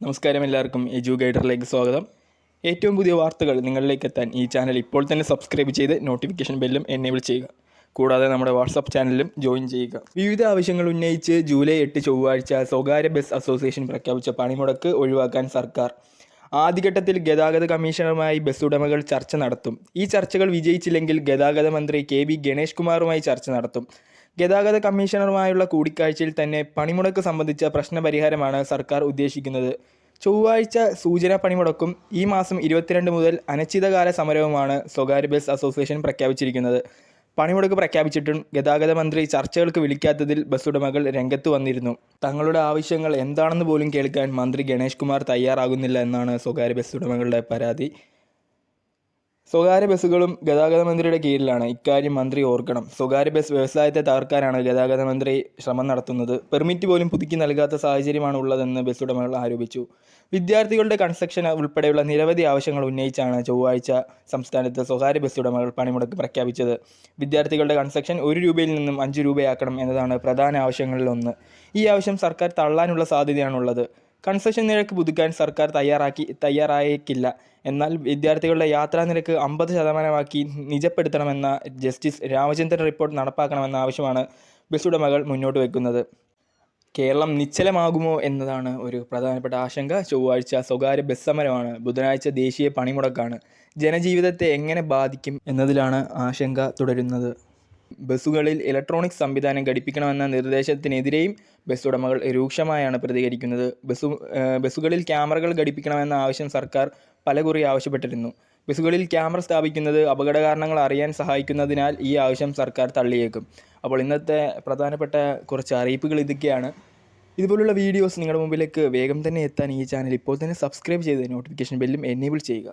നമസ്കാരം എല്ലാവർക്കും. എജു ഗൈഡറിലേക്ക് സ്വാഗതം. ഏറ്റവും പുതിയ വാർത്തകൾ നിങ്ങളിലേക്ക് എത്താൻ ഈ ചാനൽ ഇപ്പോൾ തന്നെ സബ്സ്ക്രൈബ് ചെയ്ത് നോട്ടിഫിക്കേഷൻ ബെല്ലും എനേബിൾ ചെയ്യുക. കൂടാതെ നമ്മുടെ വാട്സപ്പ് ചാനലിലും ജോയിൻ ചെയ്യുക. വിവിധ ആവശ്യങ്ങൾ ഉന്നയിച്ച് ജൂലൈ എട്ട് ചൊവ്വാഴ്ച സ്വകാര്യ ബസ് അസോസിയേഷൻ പ്രഖ്യാപിച്ച പണിമുടക്ക് ഒഴിവാക്കാൻ സർക്കാർ. ആദ്യഘട്ടത്തിൽ ഗതാഗത കമ്മീഷണറുമായി ബസ് ഉടമകൾ ചർച്ച നടത്തും. ഈ ചർച്ചകൾ വിജയിച്ചില്ലെങ്കിൽ ഗതാഗത മന്ത്രി കെ ബി ഗണേഷ് കുമാറുമായി ചർച്ച നടത്തും. ഗതാഗത കമ്മീഷണറുമായുള്ള കൂടിക്കാഴ്ചയിൽ തന്നെ പണിമുടക്ക് സംബന്ധിച്ച പ്രശ്നപരിഹാരമാണ് സർക്കാർ ഉദ്ദേശിക്കുന്നത്. ചൊവ്വാഴ്ച സൂചന പണിമുടക്കും ഈ മാസം ഇരുപത്തിരണ്ട് മുതൽ അനിശ്ചിതകാല സമരവുമാണ് സ്വകാര്യ ബസ് അസോസിയേഷൻ പ്രഖ്യാപിച്ചിരിക്കുന്നത്. പണിമുടക്ക് പ്രഖ്യാപിച്ചിട്ടും ഗതാഗത മന്ത്രി ചർച്ചകൾക്ക് വിളിക്കാത്തതിൽ ബസ് ഉടമകൾ രംഗത്ത് വന്നിരുന്നു. തങ്ങളുടെ ആവശ്യങ്ങൾ എന്താണെന്ന് പോലും കേൾക്കാൻ മന്ത്രി ഗണേഷ് കുമാർ തയ്യാറാകുന്നില്ല എന്നാണ് സ്വകാര്യ ബസ് ഉടമകളുടെ പരാതി. സ്വകാര്യ ബസ്സുകളും ഗതാഗത മന്ത്രിയുടെ കീഴിലാണ്. ഇക്കാര്യം മന്ത്രി ഓർക്കണം. സ്വകാര്യ ബസ് വ്യവസായത്തെ തകർക്കാനാണ് ഗതാഗത മന്ത്രി ശ്രമം നടത്തുന്നത്. പെർമിറ്റ് പോലും പുതുക്കി നൽകാത്ത സാഹചര്യമാണ് ഉള്ളതെന്ന് ബസ് ഉടമകൾ ആരോപിച്ചു. വിദ്യാർത്ഥികളുടെ കൺസ്ട്രക്ഷൻ ഉൾപ്പെടെയുള്ള നിരവധി ആവശ്യങ്ങൾ ഉന്നയിച്ചാണ് ചൊവ്വാഴ്ച സംസ്ഥാനത്ത് സ്വകാര്യ ബസ് ഉടമകൾ പണിമുടക്ക് പ്രഖ്യാപിച്ചത്. വിദ്യാർത്ഥികളുടെ കൺസ്ട്രക്ഷൻ ഒരു രൂപയിൽ നിന്നും അഞ്ച് രൂപയാക്കണം എന്നതാണ് പ്രധാന ആവശ്യങ്ങളിലൊന്ന്. ഈ ആവശ്യം സർക്കാർ തള്ളാനുള്ള സാധ്യതയാണുള്ളത്. കൺസെഷൻ നിരക്ക് പുതുക്കാൻ സർക്കാർ തയ്യാറാക്കി തയ്യാറായേക്കില്ല. എന്നാൽ വിദ്യാർത്ഥികളുടെ യാത്രാ നിരക്ക് അമ്പത് ശതമാനമാക്കി നിജപ്പെടുത്തണമെന്ന ജസ്റ്റിസ് രാമചന്ദ്രൻ റിപ്പോർട്ട് നടപ്പാക്കണമെന്ന ആവശ്യമാണ് ബസ് ഉടമകൾ മുന്നോട്ട് വയ്ക്കുന്നത് കേരളം നിശ്ചലമാകുമോ എന്നതാണ് ഒരു പ്രധാനപ്പെട്ട ആശങ്ക. ചൊവ്വാഴ്ച സ്വകാര്യ ബസ് സമരമാണ്. ബുധനാഴ്ച ദേശീയ പണിമുടക്കാണ്. ജനജീവിതത്തെ എങ്ങനെ ബാധിക്കും എന്നതിലാണ് ആശങ്ക തുടരുന്നത്. ബസ്സുകളിൽ ഇലക്ട്രോണിക് സംവിധാനം ഘടിപ്പിക്കണമെന്ന നിർദ്ദേശത്തിനെതിരെയും ബസ് ഉടമകൾ രൂക്ഷമായാണ് പ്രതികരിക്കുന്നത്. ബസ്സു ബസ്സുകളിൽ ക്യാമറകൾ ഘടിപ്പിക്കണമെന്ന ആവശ്യം സർക്കാർ പലകുറി ആവശ്യപ്പെട്ടിരുന്നു. ബസ്സുകളിൽ ക്യാമറ സ്ഥാപിക്കുന്നത് അപകട കാരണങ്ങൾ അറിയാൻ സഹായിക്കുന്നതിനാൽ ഈ ആവശ്യം സർക്കാർ തള്ളിയേക്കും. അപ്പോൾ ഇന്നത്തെ പ്രധാനപ്പെട്ട കുറച്ച് അറിയിപ്പുകൾ ഇതൊക്കെയാണ്. ഇതുപോലുള്ള വീഡിയോസ് നിങ്ങളുടെ മുമ്പിലേക്ക് വേഗം തന്നെ എത്താൻ ഈ ചാനൽ ഇപ്പോൾ തന്നെ സബ്സ്ക്രൈബ് ചെയ്ത് നോട്ടിഫിക്കേഷൻ ബെല്ലും എനേബിൾ ചെയ്യുക.